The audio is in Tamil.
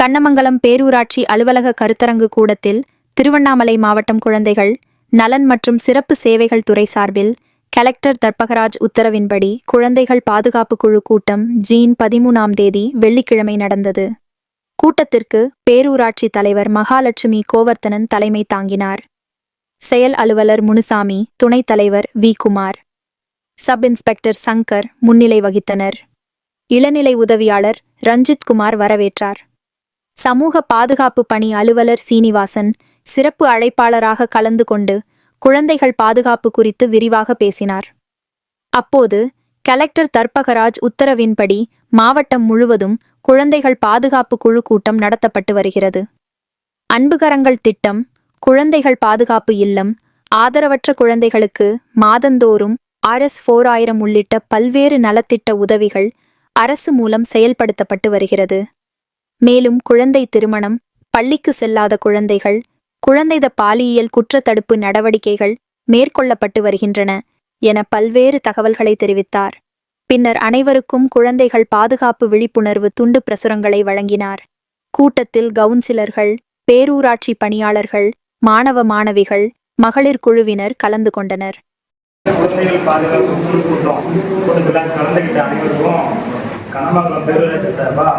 கண்ணமங்கலம் பேரூராட்சி அலுவலக கருத்தரங்கு கூடத்தில் திருவண்ணாமலை மாவட்டம் குழந்தைகள் நலன் மற்றும் சிறப்பு சேவைகள் துறை சார்பில் கலெக்டர் தர்பகராஜ் உத்தரவின்படி குழந்தைகள் பாதுகாப்பு குழு கூட்டம் ஜீன் பதிமூணாம் தேதி வெள்ளிக்கிழமை நடந்தது. கூட்டத்திற்கு பேரூராட்சி தலைவர் மகாலட்சுமி கோவர்த்தனன் தலைமை தாங்கினார். செயல் அலுவலர் முனுசாமி துணைத் தலைவர் V. Kumar. Sub inspector Shankar முன்னிலை வகித்தனர். இளநிலை உதவியாளர் ரஞ்சித் குமார் வரவேற்றார். சமூக பாதுகாப்பு பணி அலுவலர் சீனிவாசன் சிறப்பு அழைப்பாளராக கலந்து கொண்டு குழந்தைகள் பாதுகாப்பு குறித்து விரிவாக பேசினார். அப்போது கலெக்டர் தர்பகராஜ் உத்தரவின்படி மாவட்டம் முழுவதும் குழந்தைகள் பாதுகாப்பு குழு கூட்டம் நடத்தப்பட்டு வருகிறது. அன்புகரங்கள் திட்டம் குழந்தைகள் பாதுகாப்பு இல்லம் ஆதரவற்ற குழந்தைகளுக்கு மாதந்தோறும் ஆர்எஸ் ஃபோர் ஆயிரம் உள்ளிட்ட பல்வேறு நலத்திட்ட உதவிகள் அரசு மூலம் செயல்படுத்தப்பட்டு வருகிறது. மேலும் குழந்தை திருமணம் பள்ளிக்கு செல்லாத குழந்தைகள் குழந்தைத பாலியல் குற்றத்தடுப்பு நடவடிக்கைகள் மேற்கொள்ளப்பட்டு வருகின்றன என பல்வேறு தகவல்களை தெரிவித்தார். பின்னர் அனைவருக்கும் குழந்தைகள் பாதுகாப்பு விழிப்புணர்வு துண்டு பிரசுரங்களை வழங்கினார். கூட்டத்தில் கவுன்சிலர்கள் பேரூராட்சி பணியாளர்கள் மாணவ மாணவிகள் மகளிர் குழுவினர் கலந்து கொண்டனர். குழந்தைகள் பாதுகாப்பு குழு கூட்டம். கலந்துகிட்ட அனைவருக்கும் கனமாக பேரூராட்சி சார்பாக